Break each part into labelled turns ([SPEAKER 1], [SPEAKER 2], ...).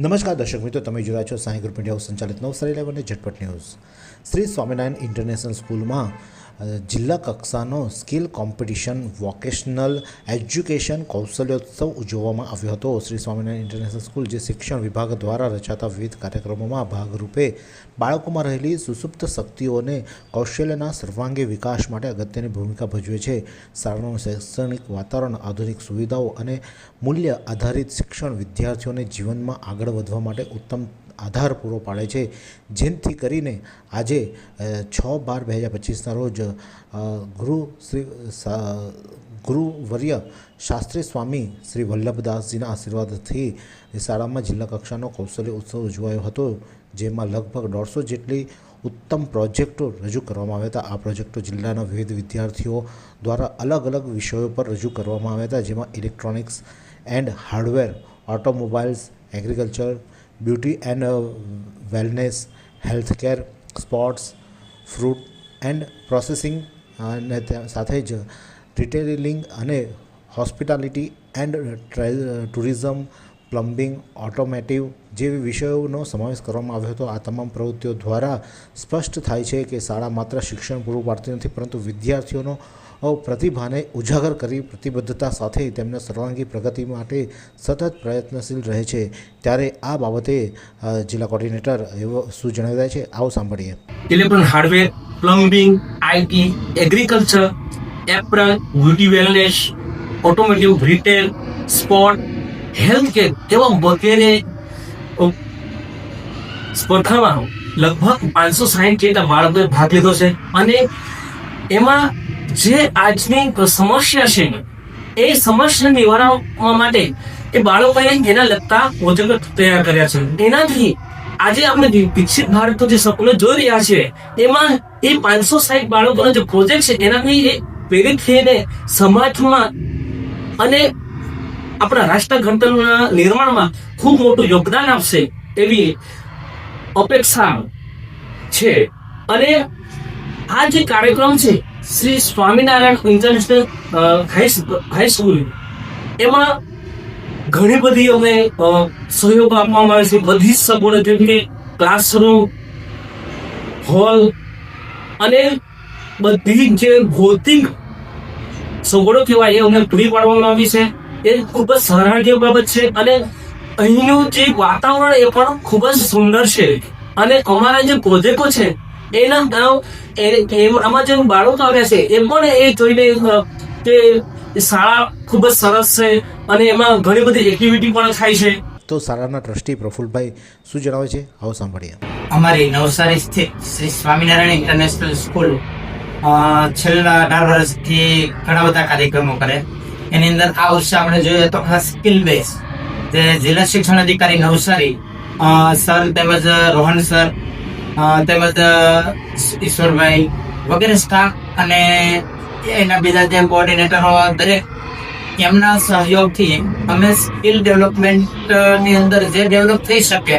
[SPEAKER 1] નમસ્કાર, દર્શક મિત્રો, તમે જોયા છો સાંઈ ગ્રુપ ઇન્ડિયા સંચાલિત નવસારી લાઈવ અને ઝટપટ ન્યૂઝ. શ્રી સ્વામિનારાયણ ઇન્ટરનેશનલ સ્કૂલમાં જિલ્લા કક્ષાનો સ્કિલ કોમ્પિટિશન, વોકેશનલ એજ્યુકેશન કૌશલ્યોત્સવ ઉજવવામાં આવ્યો હતો. શ્રી સ્વામિનારાયણ ઇન્ટરનેશનલ સ્કૂલ, જે શિક્ષણ વિભાગ દ્વારા રચાતા વિવિધ કાર્યક્રમોમાં ભાગરૂપે બાળકોમાં રહેલી સુસુપ્ત શક્તિઓને કૌશલ્યના સર્વાંગી વિકાસ માટે અગત્યની ભૂમિકા ભજવે છે. શાળાનું શૈક્ષણિક વાતાવરણ, આધુનિક સુવિધાઓ અને મૂલ્ય આધારિત શિક્ષણ વિદ્યાર્થીઓને જીવનમાં આગળ વધવા માટે ઉત્તમ આધાર પૂરો પાડે છે. જેથી કરીને આજે છ બાર બે હજાર પચીસના રોજ ગુરુ શ્રી ગુરુવર્ય શાસ્ત્રી સ્વામી શ્રી વલ્લભદાસજીના આશીર્વાદથી શાળામાં જિલ્લા કક્ષાનો કૌશલ્ય ઉત્સવ ઉજવાયો હતો, જેમાં લગભગ દોઢસો જેટલી ઉત્તમ પ્રોજેક્ટો રજૂ કરવામાં આવ્યા હતા. આ પ્રોજેક્ટો જિલ્લાના વિવિધ વિદ્યાર્થીઓ દ્વારા અલગ અલગ વિષયો પર રજૂ કરવામાં આવ્યા હતા, જેમાં electronics and hardware automobiles agriculture beauty and wellness healthcare sports fruit and processing અને સાથે જ રિટેલિંગ અને hospitality and tourism plumbing, automotive જેવી વિષયોનો સમાવેશ કરવામાં આવ્યો હતો. આ તમામ પ્રવૃત્તિઓ દ્વારા સ્પષ્ટ થાય છે કે શાળા માત્ર શિક્ષણ પૂરું પાડતી નથી, પરંતુ વિદ્યાર્થીઓનો પ્રતિભાને ઉજાગર કરી પ્રતિબદ્ધતા સાથે તેમના સર્વાંગી પ્રગતિ માટે સતત પ્રયત્નશીલ રહે છે. ત્યારે આ બાબતે જિલ્લા કોર્ડિનેટર એવો શું જણાવી રહ્યા છે? આવો સાંભળીએ.
[SPEAKER 2] Electron hardware, plumbing IT agriculture apron beauty wellness, automotive retail, sport health care એવા વગેરે સ્પર્ધામાં લગભગ પાંચસો સાહીઠ જેટલા બાળકોએ ભાગ લીધો છે. અને એમાં જે આજની સમસ્યા છે, એ સમસ્યા નિવારવા માટે એ બાળકોએ એના લગતા પ્રોજેક્ટ તૈયાર કર્યા છે. એનાથી આજે આપણે વિકસિત ભારતનું જે સપનું જોઈ રહ્યા છે એમાં એ પાંચસો સાઠ બાળકોનો જે પ્રોજેક્ટ છે, એનાથી એ પ્રેરિત થઈને સમાજમાં અને આપણા રાષ્ટ્ર ઘડતરના નિર્માણમાં ખૂબ મોટું યોગદાન આપશે એવી અપેક્ષા છે. અને આ જે કાર્યક્રમ છે, Shri Swaminarayan international high school high high school એમાં ઘણી બધી અમે સહયોગ આપવામાં આવે છે. બધી જ સગવડો જેમ કે ક્લાસરૂમ હોલ અને બધી જે ભૌતિક સગવડો કહેવાય એ અમને પૂરી પાડવામાં આવી છે. એ ખૂબ જ સરાહનીય બાબત છે અને અહીંનું જે વાતાવરણ એ પણ ખૂબ જ સુંદર છે. અને અમારા જે પ્રોજેક્ટો છે એના ગામ આમાં જે બાળકો આવ્યા છે એ પણ એ જોઈને કે શાળા ખૂબ જ સરસ છે અને એમાં ઘણી બધી એક્ટિવિટી પણ થાય છે.
[SPEAKER 1] તો શાળાના ટ્રસ્ટી પ્રફુલભાઈ શું જણાવે છે? આવો સાંભળીએ.
[SPEAKER 3] અમારી નવસારી સ્થિત શ્રી સ્વામિનારાયણ ઇન્ટરનેશનલ સ્કૂલ અ, છેલ્લા અઢાર વર્ષથી ઘણા બધા કાર્યક્રમો કરે. એની અંદર આ વર્ષે આપણે જોઈએ તો સ્કિલ બેઝ જે જિલ્લા શિક્ષણ અધિકારી નવસારી સર તેમજ રોહન સર તેમજ ઈશ્વરભાઈ વગેરે સ્ટાફ અને એના બીજા જે કોઓર્ડિનેટરો દરેક એમના સહયોગથી અમે સ્કિલ ડેવલપમેન્ટની અંદર જે ડેવલપ થઈ શકે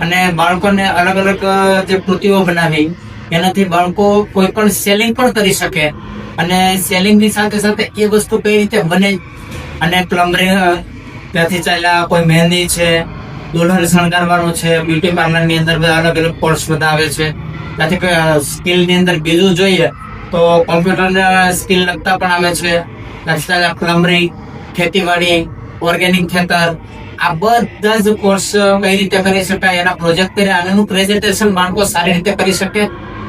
[SPEAKER 3] અને બાળકોને અલગ અલગ જે કૃતિઓ બનાવી, એનાથી બાળકો કોઈ પણ સેલિંગ પણ કરી શકે. અને સેલિંગની સાથે સાથે એ વસ્તુ કઈ રીતે બને? અને પ્લમ્બરિંગ ત્યાંથી ચાલ્યા, કોઈ મહેંદી છે, દુલ્હન શણગારવાનું છે બ્યુટી પાર્લરની અંદર બધા અલગ અલગ કોર્સ બધા આવે છે. ત્યાંથી સ્કિલની અંદર બીજું જોઈએ તો કોમ્પ્યુટર સ્કિલ લગતા પણ આવે છે. ત્યાંથી પ્લમ્બરિંગ ખેતીવાડી ઓર્ગેનિક ખેતર, આ બધા જ કોર્સ કઈ રીતે કરી શકાય, એના પ્રોજેક્ટ કર્યા અને પ્રેઝન્ટેશન બાળકો સારી રીતે કરી શકે?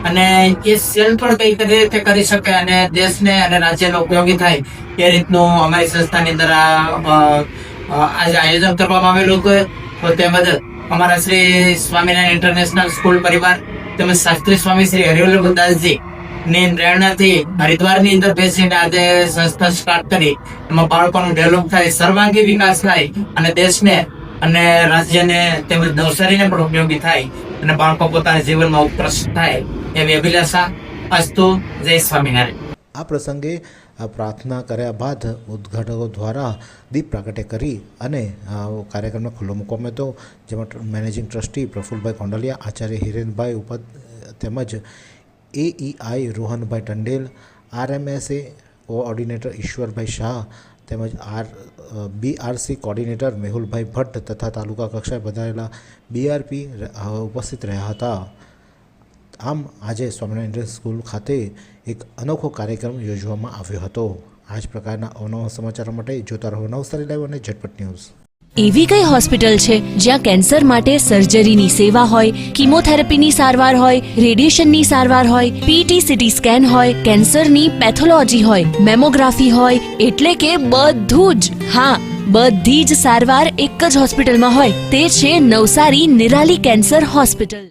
[SPEAKER 3] અને એ સેલ પણ કઈ રીતે કરી શકે અને દેશને અને રાજ્યને ઉપયોગી થાય, એ રીતનું અમારી સંસ્થાની અંદર આજે આયોજન કરવામાં આવેલું હતું તો તે બદલ અમારા શ્રી સ્વામિનારાયણ ઇન્ટરનેશનલ સ્કૂલ પરિવાર તેમજ શાસ્ત્રી સ્વામી શ્રી હરિવલ્લભદાસજી ની પ્રેરણાથી હરિદ્વારની અંદર બેસીને આજે સંસ્થા સ્ટાર્ટ કરી. એમાં બાળકોનું ડેવલપ થાય, સર્વાંગી વિકાસ થાય અને દેશને અને રાજ્યને તેમજ નવસારીને પણ ઉપયોગી થાય અને બાળકો પોતાના જીવનમાં ઉત્કૃષ્ટ થાય. એવી અભિલાષા અસ્તુ જય સ્વામિનારાયણ.
[SPEAKER 1] આ પ્રસંગે પ્રાર્થના કર્યા બાદ ઉદ્ઘાટકો દ્વારા દીપ પ્રાગટ્ય કરી અને કાર્યક્રમને ખુલ્લો મૂકવામાં હતો, જેમાં મેનેજિંગ ટ્રસ્ટી પ્રફુલભાઈ કોંડલિયા આચાર્ય હિરેનભાઈ ઉપદ, તેમજ એઈઆઈ રોહનભાઈ ટંડેલ, આરએમએસએ કોઓર્ડિનેટર ઈશ્વરભાઈ શાહ, તેમજ આર, બીઆરસી કોર્ડિનેટર મેહુલભાઈ ભટ્ટ તથા તાલુકા કક્ષાએ વધારેલા બીઆરપી ઉપસ્થિત રહ્યા હતા. આમ આજે સ્વામિનારાયણ સ્કૂલ ખાતે એક અનોખો કાર્યક્રમ યોજવામાં આવ્યો હતો. આ જ પ્રકારના અવનવા સમાચારો માટે જોતા રહો નવસારી લાઈવ અને ઝટપટ ન્યૂઝ.
[SPEAKER 4] એવી કઈ હોસ્પિટલ છે જ્યાં કેન્સર માટે સર્જરીની સેવા હોય, કિમોથેરાપીની સારવાર હોય, રેડિયેશનની સારવાર હોય પીટી સીટી સ્કેન હોય, કેન્સરની પેથોલોજી હોય, મેમોગ્રાફી હોય, એટલે કે બધું જ. હા, બધી જ સારવાર એક જ હોસ્પિટલમાં હોય. તે છે નવસારી નિરાલી કેન્સર હોસ્પિટલ.